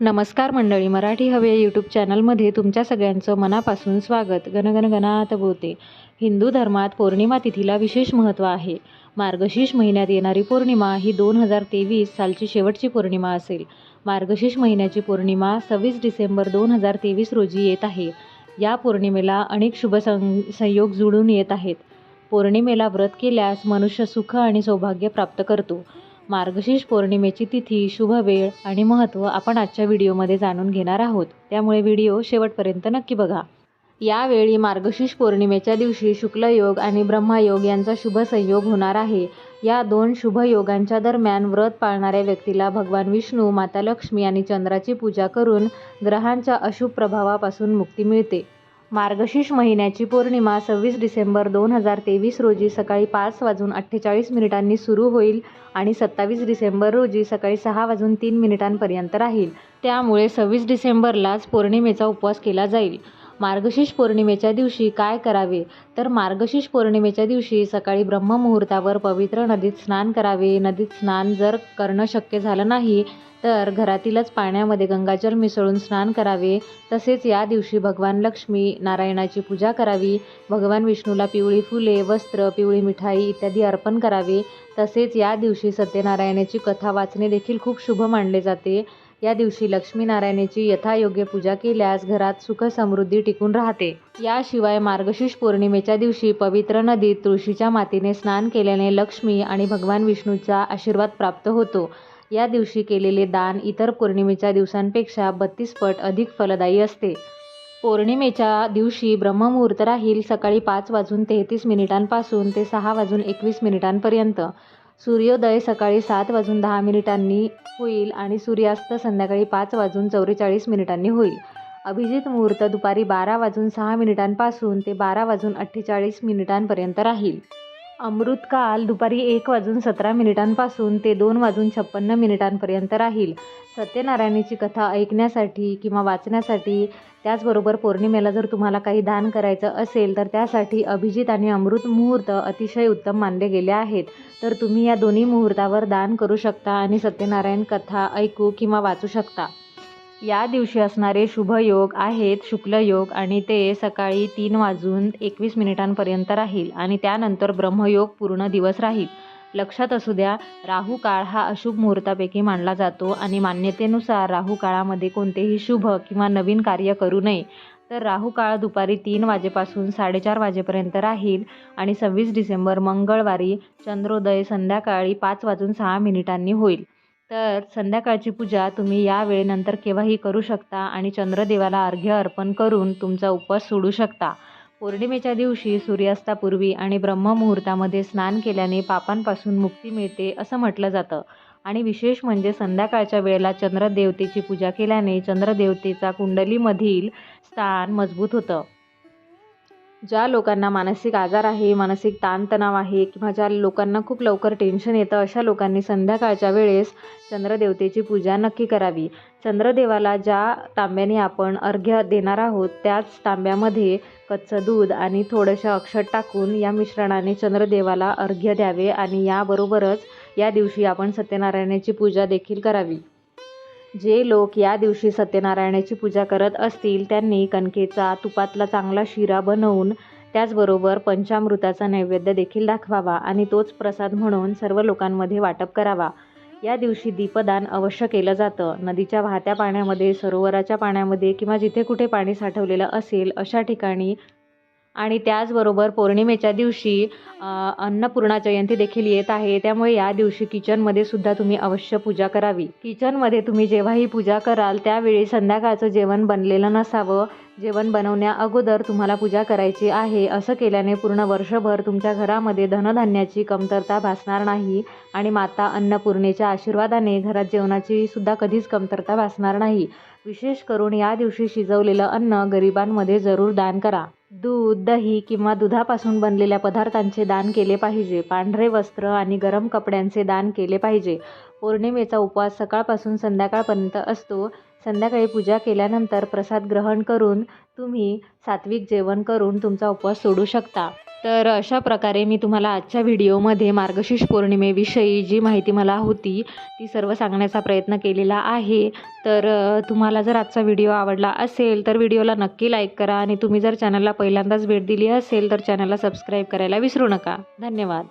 नमस्कार मंडळी मराठी हवे यूट्यूब चॅनलमध्ये तुमच्या सगळ्यांचं मनापासून स्वागत. गणगणगणात बोलते. हिंदू धर्मात पौर्णिमा तिथीला विशेष महत्त्व आहे. मार्गशीर्ष महिन्यात येणारी पौर्णिमा ही दोन हजार तेवीस सालची शेवटची पौर्णिमा असेल. मार्गशीर्ष महिन्याची पौर्णिमा सव्वीस डिसेंबर दोन हजार तेवीस रोजी येत आहे. या पौर्णिमेला अनेक शुभ सं संयोग जुळून येत आहेत. पौर्णिमेला व्रत केल्यास मनुष्य सुख आणि सौभाग्य प्राप्त करतो. मार्गशीर्ष पौर्णिमेची तिथी शुभ वेळ आणि महत्त्व आपण आजच्या व्हिडिओमध्ये जाणून घेणार आहोत. त्यामुळे व्हिडिओ शेवटपर्यंत नक्की बघा. यावेळी मार्गशीर्ष पौर्णिमेच्या दिवशी शुक्लयोग आणि ब्रह्मयोग यांचा शुभ संयोग होणार आहे. या दोन शुभ योगांच्या दरम्यान व्रत पाळणाऱ्या व्यक्तीला भगवान विष्णू माता लक्ष्मी आणि चंद्राची पूजा करून ग्रहांच्या अशुभ प्रभावापासून मुक्ती मिळते. मार्गशीर्ष महिन्याची पौर्णिमा सव्वीस डिसेंबर दोन हजार तेवीस रोजी सकाळी पाच वाजून अठ्ठेचाळीस मिनिटांनी सुरू होईल आणि सत्तावीस डिसेंबर रोजी सकाळी सहा वाजून तीन मिनिटांपर्यंत राहील. त्यामुळे सव्वीस डिसेंबरलाच पौर्णिमेचा उपवास केला जाईल. मार्गशीर्ष पौर्णिमेच्या दिवशी काय करावे? तर मार्गशीर्ष पौर्णिमेच्या दिवशी सकाळी ब्रह्ममुहूर्तावर पवित्र नदीत स्नान करावे. नदीत स्नान जर करणं शक्य झालं नाही तर घरातीलच पाण्यामध्ये गंगाजल मिसळून स्नान करावे. तसेच या दिवशी भगवान लक्ष्मी नारायणाची पूजा करावी. भगवान विष्णूला पिवळी फुले वस्त्र पिवळी मिठाई इत्यादी अर्पण करावे. तसेच या दिवशी सत्यनारायणाची कथा वाचणे देखील खूप शुभ मानले जाते. या दिवशी लक्ष्मीनारायणाची यथायोग्य पूजा केल्यास घरात सुखसमृद्धी टिकून राहते. याशिवाय मार्गशीर्ष पौर्णिमेच्या दिवशी पवित्र नदीत तुळशीच्या मातीने स्नान केल्याने लक्ष्मी आणि भगवान विष्णूचा आशीर्वाद प्राप्त होतो. या दिवशी केलेले दान इतर पौर्णिमेच्या दिवसांपेक्षा बत्तीस पट अधिक फलदायी असते. पौर्णिमेच्या दिवशी ब्रह्ममुहूर्त राहील सकाळी पाच वाजून तेहतीस मिनिटांपासून ते सहा वाजून एकवीस मिनिटांपर्यंत. सूर्योदय सकाळी सात वाजून दहा मिनिटांनी होईल आणि सूर्यास्त संध्याकाळी पाच वाजून चौवेचाळीस मिनिटांनी होईल. अभिजित मुहूर्त दुपारी बारा वाजून सहा मिनिटांपासून ते बारा वाजून अठ्ठेचाळीस मिनिटांपर्यंत राहील. अमृतकाल दुपारी एक वाजून सतरा मिनिटांपासून ते दोन वाजून छप्पन्न मिनिटांपर्यंत राहील. सत्यनारायणाची कथा ऐकण्यासाठी किंवा वाचण्यासाठी त्याचबरोबर पौर्णिमेला जर तुम्हाला काही दान करायचं असेल तर त्यासाठी अभिजित आणि अमृत मुहूर्त अतिशय उत्तम मानले गेले आहेत. तर तुम्ही या दोन्ही मुहूर्तावर दान करू शकता आणि सत्यनारायण कथा ऐकू किंवा वाचू शकता. या दिवशी असणारे शुभयोग आहेत शुक्लयोग आणि ते सकाळी तीन वाजून एकवीस मिनिटांपर्यंत राहील आणि त्यानंतर ब्रह्मयोग पूर्ण दिवस राहील. लक्षात असू द्या राहू काळ हा अशुभ मुहूर्तापैकी मानला जातो आणि मान्यतेनुसार राहू काळामध्ये कोणतेही शुभ किंवा नवीन कार्य करू नये. तर राहू काळ दुपारी तीन वाजेपासून साडेचार वाजेपर्यंत राहील आणि सव्वीस डिसेंबर मंगळवारी चंद्रोदय संध्याकाळी पाच वाजून सहा मिनिटांनी होईल. तर संध्याकाळची पूजा तुम्ही या वेळेनंतर केव्हाही करू शकता आणि चंद्रदेवाला अर्घ्य अर्पण करून तुमचा उपवास सोडू शकता. पौर्णिमेच्या दिवशी सूर्यास्तापूर्वी आणि ब्रह्ममुहूर्तामध्ये स्नान केल्याने पापांपासून मुक्ती मिळते असं म्हटलं जातं. आणि विशेष म्हणजे संध्याकाळच्या वेळेला चंद्रदेवतेची पूजा केल्याने चंद्रदेवतेचा कुंडलीमधील स्थान मजबूत होतं. ज्या लोकांना मानसिक आजार आहे मानसिक ताणतणाव आहे किंवा ज्या लोकांना खूप लवकर टेन्शन येतं अशा लोकांनी संध्याकाळच्या वेळेस चंद्रदेवतेची पूजा नक्की करावी. चंद्रदेवाला ज्या तांब्याने आपण अर्घ्य देणार आहोत त्याच तांब्यामध्ये कच्चं दूध आणि थोडंसं अक्षत टाकून या मिश्रणाने चंद्रदेवाला अर्घ्य द्यावे आणि याबरोबरच या दिवशी आपण सत्यनारायणाची पूजा देखील करावी. जे लोक या दिवशी सत्यनारायणाची पूजा करत असतील त्यांनी कणकेचा तुपातला चांगला शिरा बनवून त्याचबरोबर पंचामृताचा नैवेद्य देखील दाखवावा आणि तोच प्रसाद म्हणून सर्व लोकांमध्ये वाटप करावा. या दिवशी दीपदान अवश्य केलं जातं. नदीच्या वाहत्या पाण्यामध्ये सरोवराच्या पाण्यामध्ये किंवा जिथे कुठे पाणी साठवलेलं असेल अशा ठिकाणी आणि त्याचबरोबर पौर्णिमेच्या दिवशी अन्नपूर्णा जयंती देखील येत आहे. त्यामुळे या दिवशी किचनमध्ये सुद्धा तुम्ही अवश्य पूजा करावी. किचनमध्ये तुम्ही जेव्हाही पूजा कराल त्यावेळी संध्याकाळचं जेवण बनलेलं नसावं. जेवण बनवण्या अगोदर तुम्हाला पूजा करायची आहे. असं केल्याने पूर्ण वर्षभर तुमच्या घरामध्ये धनधान्याची कमतरता भासणार नाही आणि माता अन्नपूर्णेच्या आशीर्वादाने घरात जेवणाची सुद्धा कधीच कमतरता भासणार नाही. विशेष करून या दिवशी शिजवलेलं अन्न गरिबांमध्ये जरूर दान करा. दूध दही किंवा दुधापासून बनलेल्या पदार्थांचे दान केले पाहिजे. पांढरे वस्त्र आणि गरम कपड्यांचे दान केले पाहिजे. पौर्णिमेचा उपवास सकाळपासून संध्याकाळपर्यंत असतो. संध्याकाळी पूजा केल्यानंतर प्रसाद ग्रहण करून तुम्ही सात्विक जेवण करून तुमचा उपवास सोडू शकता. तर अशा प्रकारे मी तुम्हाला आजच्या व्हिडिओमध्ये मार्गशीर्ष पौर्णिमेविषयी जी माहिती मला होती ती सर्व सांगण्याचा प्रयत्न केलेला आहे. तर तुम्हाला जर आजचा व्हिडिओ आवडला असेल तर व्हिडिओला नक्की लाईक करा आणि तुम्ही जर चॅनलला पहिल्यांदाच भेट दिली असेल तर चॅनलला सबस्क्राईब करायला विसरू नका. धन्यवाद.